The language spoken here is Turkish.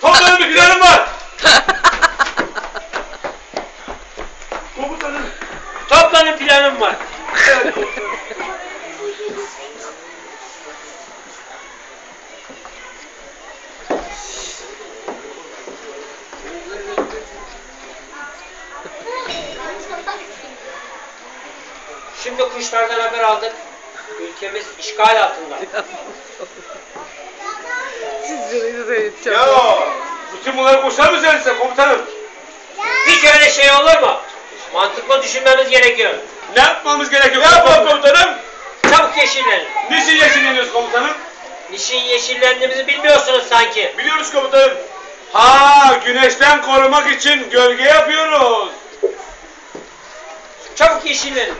Komutanım bir planım var. Komutanım. Toplanın planım var. Evet komutanım. Şimdi kuşlardan haber aldık. Ülkemiz işgal altında. Seyredeceğim. Ya bütün bunları boşar mı sen komutanım? Hiç öyle şey olur mu? Mantıklı düşünmemiz gerekiyor. Ne yapmamız gerekiyor? Ne yapalım komutanım? Çabuk yeşillenin. Niçin yeşilleniyoruz komutanım? Niçin yeşillendiğimizi bilmiyorsunuz sanki. Biliyoruz komutanım. Ha güneşten korumak için gölge yapıyoruz. Çabuk yeşillenin.